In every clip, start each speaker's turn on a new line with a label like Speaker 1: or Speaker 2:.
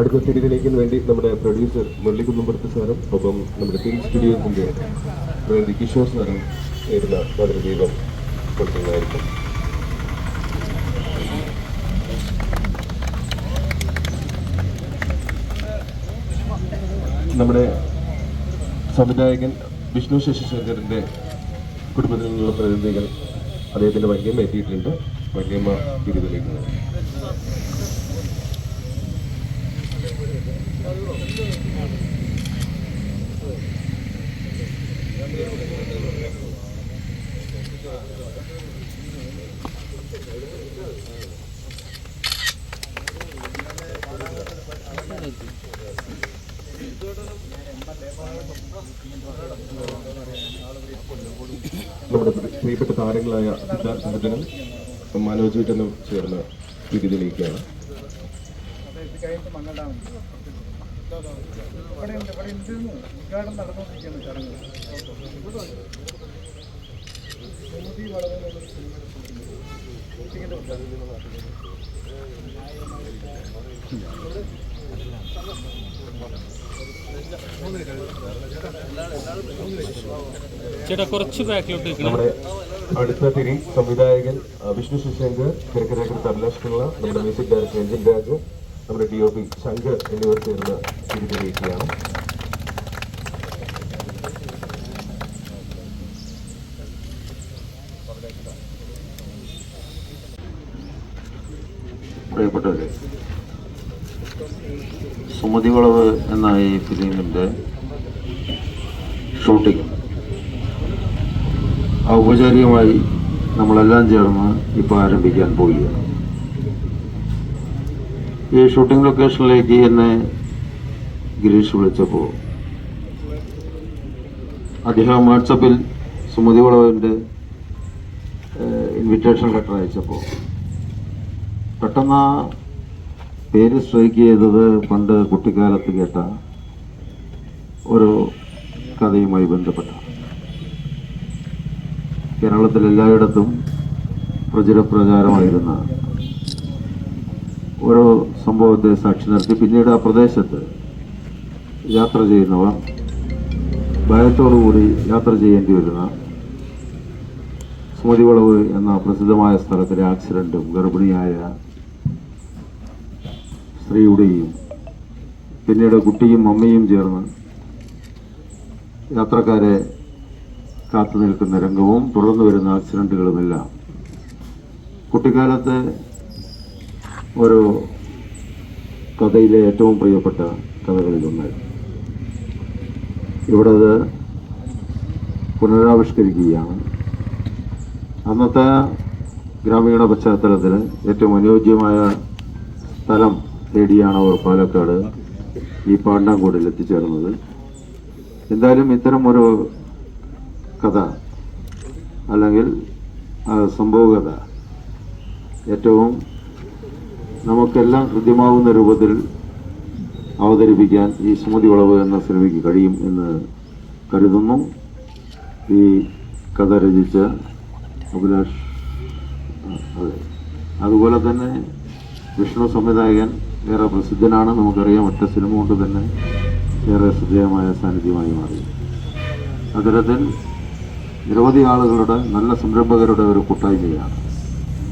Speaker 1: അടുത്ത സിഡികളിലേക്ക് വേണ്ടി നമ്മുടെ പ്രൊഡ്യൂസർ മുരളിക്കുന്നുമ്പുറത്ത് സാറും ഒപ്പം നമ്മുടെ ഫിലിം സ്റ്റുഡിയോസിന്റെ പ്രതിനിധി കിഷോർ സാറും നേരുന്ന മധുരദീപം കൊടുക്കുന്നതായിരിക്കും. നമ്മുടെ സംവിധായകൻ വിഷ്ണു ശശിശങ്കറിന്റെ കുടുംബത്തിൽ നിന്നുള്ള പ്രതിനിധികൾ അദ്ദേഹത്തിന്റെ വല്യമ്മ എത്തിയിട്ടുണ്ട്. വല്യമ്മ തിരുവല്ലിക്കുന്നത് നമ്മുടെ പ്രിയപ്പെട്ട താരങ്ങളായ സിദ്ധാർത്ഥ സജ്ജനും മനോജ് വീട്ടനും ചേർന്ന് സ്ഥിതി തെളിയിക്കുകയാണ്
Speaker 2: ഉദ്ഘാടനം നടന്നുകൊണ്ടിരിക്കുന്ന ചടങ്ങ് സുമതി ഷൂട്ടിങ്ങിന്റെ ഉദ്ഘാടനം
Speaker 3: ചേട്ടാ കുറച്ച് ബാക്കിലോട്ട് നിൽക്കണം.
Speaker 1: നമ്മുടെ അടുത്ത തിരി സംവിധായകൻ വിഷ്ണു ശശിശങ്കർ തിരക്കഥാകൃത്ത് അഭിലാഷ് പിള്ള നമ്മുടെ മ്യൂസിക് ഡയറക്ടർ രഞ്ജിൻ രാജ് നമ്മുടെ ഡി ഒ പി ശങ്കർ എന്നിവർ ചേർന്ന് തിരി തെളിയിക്കുകയാണ്.
Speaker 4: പ്രിയപ്പെട്ടവരെ സുമതി വളവ് എന്ന ഈ ഫിലിമിന്റെ ഷൂട്ടിംഗ് ഔപചാരികമായി നമ്മളെല്ലാം ചേർന്ന് ഇപ്പോൾ ആരംഭിക്കാൻ പോവുകയാണ്. ഈ ഷൂട്ടിംഗ് ലൊക്കേഷനിലേക്ക് എന്നെ ഗിരീഷ് വിളിച്ചപ്പോൾ അദ്ദേഹം വാട്സപ്പിൽ സുമതി വളവിന്റെ ഇൻവിറ്റേഷൻ ലെറ്റർ അയച്ചപ്പോൾ പെട്ടെന്ന് ആ പേര് സ്ട്രൈക്ക് ചെയ്തത് പണ്ട് കുട്ടിക്കാലത്ത് കേട്ട ഒരു കഥയുമായി ബന്ധപ്പെട്ട കേരളത്തിൽ എല്ലായിടത്തും പ്രചുരപ്രചാരമായിരുന്ന ഓരോ സംഭവത്തെ സാക്ഷി നിർത്തി. പിന്നീട് ആ പ്രദേശത്ത് യാത്ര ചെയ്യുന്നവർ ഭയത്തോടുകൂടി യാത്ര ചെയ്യേണ്ടി വരുന്ന സ്മൃതിവളവ് എന്ന പ്രസിദ്ധമായ സ്ഥലത്തിലെ ആക്സിഡന്റും ഗർഭിണിയായ സ്ത്രീയുടെയും പിന്നീട് കുട്ടിയും അമ്മയും ചേർന്ന് യാത്രക്കാരെ കാത്തു നിൽക്കുന്ന രംഗവും തുടർന്നു വരുന്ന ആക്സിഡന്റുകളുമെല്ലാം. കുട്ടിക്കാലത്തെ ഒരു കഥയിലെ ഏറ്റവും പ്രിയപ്പെട്ട കഥകളിലൊന്നായിരുന്നു ഇവിടെ അത് പുനരാവിഷ്കരിക്കുകയാണ്. അന്നത്തെ ഗ്രാമീണ പശ്ചാത്തലത്തിൽ ഏറ്റവും അനുയോജ്യമായ സ്ഥലം തേടിയാണ് അവർ പാലക്കാട് ഈ പാണ്ടാങ്കോടിൽ എത്തിച്ചേർന്നത്. എന്തായാലും ഇത്തരം ഒരു കഥ അല്ലെങ്കിൽ സംഭവ സംഭവകഥ ഏറ്റവും നമുക്കെല്ലാം ഹൃദ്യമാവുന്ന രൂപത്തിൽ അവതരിപ്പിക്കാൻ ഈ സുമതി വളവ് എന്ന സിനിമയ്ക്ക് കഴിയും എന്ന് കരുതുന്നു. ഈ കഥ രചിച്ച അഭിലാഷ് അതെ. അതുപോലെ തന്നെ വിഷ്ണു സംവിധായകൻ ഏറെ പ്രസിദ്ധനാണ് നമുക്കറിയാം. ഒറ്റ സിനിമ കൊണ്ട് തന്നെ ഏറെ ശ്രദ്ധേയമായ സാന്നിധ്യമായി മാറി. നഗരത്തിൽ നിരവധി ആളുകളുടെ നല്ല സംരംഭകരുടെ ഒരു കൂട്ടായ്മയാണ്.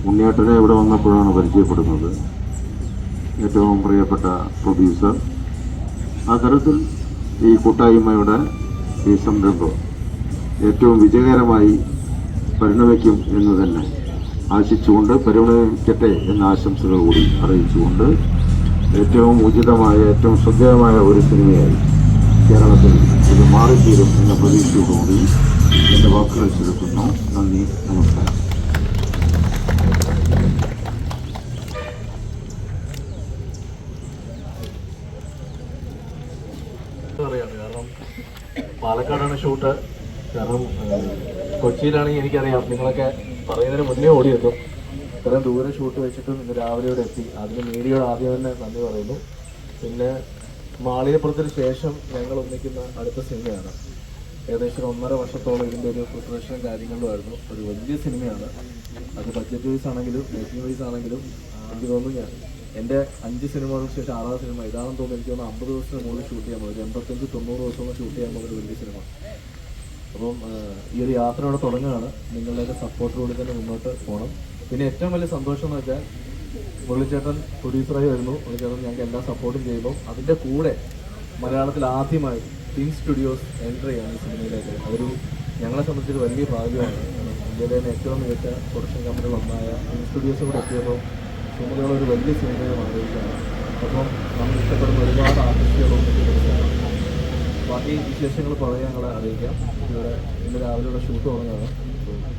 Speaker 4: ഉണ്ണിയേട്ടനെ ഇവിടെ വന്നപ്പോഴാണ് പരിചയപ്പെടുന്നത്. ഏറ്റവും പ്രിയപ്പെട്ട പ്രൊഡ്യൂസർ. ആ തരത്തിൽ ഈ കൂട്ടായ്മയുടെ ഈ സംരംഭം ഏറ്റവും വിജയകരമായി പരിണമിക്കും എന്ന് തന്നെ ആശിച്ചുകൊണ്ട് പരിണമിക്കട്ടെ എന്ന ആശംസകൾ കൂടി അറിയിച്ചുകൊണ്ട് ഏറ്റവും ഉചിതമായ ഏറ്റവും ശ്രദ്ധേയമായ ഒരു സിനിമയായി കേരളത്തിൽ ഇത് മാറിത്തീരും എന്ന പ്രതീക്ഷയോടുകൂടി എന്റെ വാക്കുകൾ ചുരുക്കുന്നു നന്ദി നമസ്കാരം.
Speaker 5: കാരണം പാലക്കാടാണ് ഷൂട്ട്. കാരണം കൊച്ചിയിലാണെങ്കിൽ എനിക്കറിയാം നിങ്ങളൊക്കെ പറയുന്നതിന് മുന്നേ ഓടിയെത്തും. ഇത്രയും ദൂരെ ഷൂട്ട് വെച്ചിട്ടും ഇന്ന് രാവിലെ ഇവിടെ എത്തി. അതിന് മീഡിയയോട് ആദ്യം തന്നെ നന്ദി പറയുന്നു. പിന്നെ മാളികപ്പുറത്തിന് ശേഷം ഞങ്ങൾ ഒന്നിക്കുന്ന അടുത്ത സിനിമയാണ്. ഏകദേശം ഒന്നര വർഷത്തോളം ഇതിന്റെ ഒരു പ്രിപ്പറേഷനും കാര്യങ്ങളുമായിരുന്നു ഒരു വലിയ സിനിമയാണ്. അത് ബഡ്ജറ്റ് വൈസ് ആണെങ്കിലും മേക്കിംഗ് വൈസ് ആണെങ്കിലും എനിക്ക് തോന്നുന്നു ഞാൻ എന്റെ അഞ്ച് സിനിമകൾക്ക് ശേഷം ആറാം സിനിമ. ഇതാണെന്ന് തോന്നുന്നു എനിക്ക് തോന്നുന്നു അമ്പത് ദിവസത്തിന് മുകളിൽ ഷൂട്ട് ചെയ്യാൻ പോകുന്നത് എൺപത്തഞ്ച് തൊണ്ണൂറ് ദിവസം ഷൂട്ട് ചെയ്യാൻ പോകുന്ന ഒരു വലിയ സിനിമ. അപ്പം ഈ ഒരു യാത്ര അവിടെ തുടങ്ങുകയാണ്. നിങ്ങളുടെയൊക്കെ സപ്പോർട്ടിലൂടെ തന്നെ മുന്നോട്ട് പോകണം. പിന്നെ ഏറ്റവും വലിയ സന്തോഷം എന്ന് വെച്ചാൽ മുരളിച്ചേട്ടൻ പ്രൊഡ്യൂസറായി വരുന്നു. മുരളിച്ചേട്ടൻ ഞങ്ങൾക്ക് എല്ലാ സപ്പോർട്ടും ചെയ്യുമ്പോൾ അതിന്റെ കൂടെ മലയാളത്തിൽ ആദ്യമായി ടിൻ സ്റ്റുഡിയോസ് എന്റർ ചെയ്യാണ് ഈ സിനിമയിലേക്ക്. അതൊരു ഞങ്ങളെ സംബന്ധിച്ചൊരു വലിയ ഭാഗ്യമാണ്. ഇന്ത്യയിലെ തന്നെ ഏറ്റവും മികച്ച പ്രൊഡക്ഷൻ കമ്പനികൾ ഒന്നായ തിങ് സ്റ്റുഡിയോസ് കൂടെ എത്തിയപ്പോൾ സിനിമകളൊരു വലിയ സിനിമയെ മാറിയിരിക്കുകയാണ്. അപ്പം നമ്മൾ ഇഷ്ടപ്പെടുന്ന ഒരുപാട് ആർട്ടിസ്റ്റുകളും. ബാക്കി വിശേഷങ്ങൾ പറയാൻ ഞങ്ങളെ അറിയിക്കാം. ഇവിടെ ഇന്ന് രാവിലെ ഇവിടെ ഷൂട്ട് തുടങ്ങുകയാണ്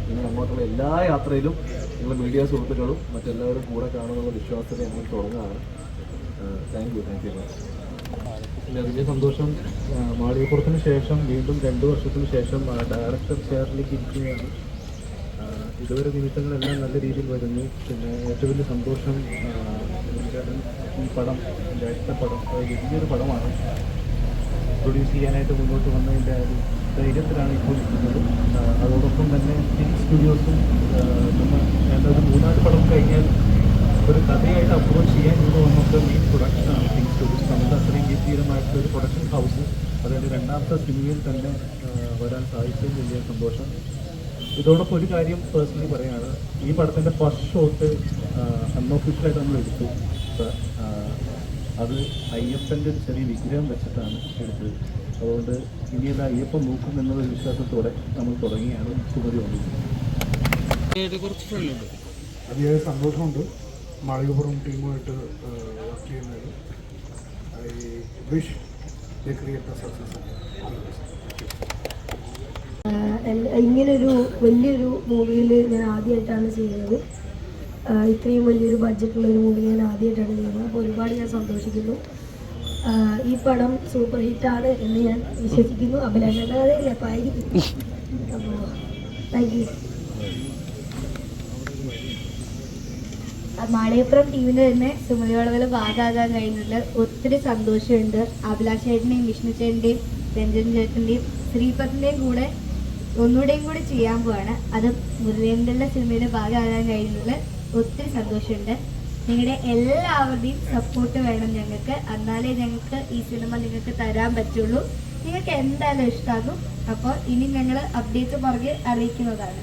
Speaker 5: ഇനി അങ്ങോട്ടുള്ള എല്ലാ യാത്രയിലും നിങ്ങൾ മീഡിയ സുഹൃത്തുക്കളും മറ്റെല്ലാവരും കൂടെ കാണുമെന്നുള്ള വിശ്വാസത്തിൽ ഞങ്ങൾ തുടങ്ങുകയാണ്. താങ്ക് യു താങ്ക് യു പിന്നെ വലിയ സന്തോഷം മാളികപ്പുറത്തിന് ശേഷം വീണ്ടും രണ്ട് വർഷത്തിന് ശേഷം ഡയറക്ടർ ചെയറിലേക്ക് ഇരിക്കുകയാണ്. ഇതുവരെ നിമിഷങ്ങളെല്ലാം നല്ല രീതിയിൽ വരുന്നു. പിന്നെ ഏറ്റവും വലിയ സന്തോഷം ഈ പടം എന്റെ അടുത്ത പടം വലിയൊരു പടമാണ്. പ്രൊഡ്യൂസ് ചെയ്യാനായിട്ട് മുന്നോട്ട് വന്നതിന്റെ ആ ഒരു ധൈര്യത്തിലാണ് ഇപ്പോൾ നിൽക്കുന്നത് അതോടൊപ്പം തന്നെ ഫിലിം സ്റ്റുഡിയോസും നമ്മൾ ഒരു മൂന്നാൽ പടം കഴിഞ്ഞാൽ ഒരു കഥയായിട്ട് അപ്രോച്ച് ചെയ്യാൻ ഇവിടെ വന്നൊക്കെ മെയിൻ പ്രൊഡക്ഷനാണ് ഫിലിം സ്റ്റുഡിയോസ് നമ്മുടെ അത്രയും ഗംഭീരമായിട്ടുള്ള ഒരു പ്രൊഡക്ഷൻ ഹൗസ് അതായത് രണ്ടാമത്തെ സിനിമയിൽ തന്നെ വരാൻ സാധിച്ചതിൽ വലിയ സന്തോഷം. ഇതോടൊപ്പം ഒരു കാര്യം പേഴ്സണലി പറയുകയാണ് ഈ പടത്തിന്റെ ഫസ്റ്റ് ഷോട്ട് അൺഒഫീഷ്യലായിട്ട് നമ്മൾ എടുത്തു. അത് അയ്യപ്പന്റെ ഒരു ചെറിയ വിഗ്രഹം വെച്ചിട്ടാണ് എടുത്തത്. അതുകൊണ്ട് ഇനി അയ്യപ്പം നോക്കും എന്നുള്ള വിശ്വാസത്തോടെ നമ്മൾ തുടങ്ങിയാണ് സുമതി
Speaker 3: വന്നിരിക്കുന്നത്.
Speaker 2: അതിയായ സന്തോഷമുണ്ട്. മാളികപ്പുറം ടീമുമായിട്ട് വർക്ക് ചെയ്യുന്നതിൽ I wish the create success.
Speaker 6: ഇങ്ങനൊരു വലിയൊരു മൂവിയിൽ ഞാൻ ആദ്യമായിട്ടാണ് ചെയ്യുന്നത്. ഇത്രയും വലിയൊരു ബഡ്ജറ്റുള്ള ഒരു മൂവി ഞാൻ ആദ്യമായിട്ടാണ് ചെയ്യുന്നത്. അപ്പോൾ ഒരുപാട് ഞാൻ സന്തോഷിക്കുന്നു. ഈ പടം സൂപ്പർ ഹിറ്റാണ് എന്ന് ഞാൻ വിശ്വസിക്കുന്നു. താങ്ക് യു
Speaker 7: മാളികപ്പുറം ടീമിന് തന്നെ സുമതി വളവിൽ ഭാഗമാകാൻ കഴിഞ്ഞതിൽ ഒത്തിരി സന്തോഷമുണ്ട്. അഭിലാഷ് ചേട്ടന്റെയും വിഷ്ണു ചേട്ടന്റെയും രഞ്ജൻ ചേട്ടന്റെയും ശ്രീപത്തിന്റെയും കൂടെ ഒന്നുകൂടെയും കൂടി ചെയ്യാൻ പോവാണ്. അത് മുരളീന്ദ്രന്റെ സിനിമയുടെ ഭാഗമാകാൻ കഴിയുന്നതിൽ ഒത്തിരി സന്തോഷമുണ്ട്. നിങ്ങളുടെ എല്ലാവരുടെയും സപ്പോർട്ട് വേണം ഞങ്ങൾക്ക്. എന്നാലേ ഞങ്ങൾക്ക് ഈ സിനിമ നിങ്ങൾക്ക് തരാൻ പറ്റുള്ളൂ. നിങ്ങൾക്ക് എന്തായാലും ഇഷ്ടമാകും അപ്പോൾ ഇനി ഞങ്ങൾ അപ്ഡേറ്റ് പുറകെ അറിയിക്കുന്നതാണ്.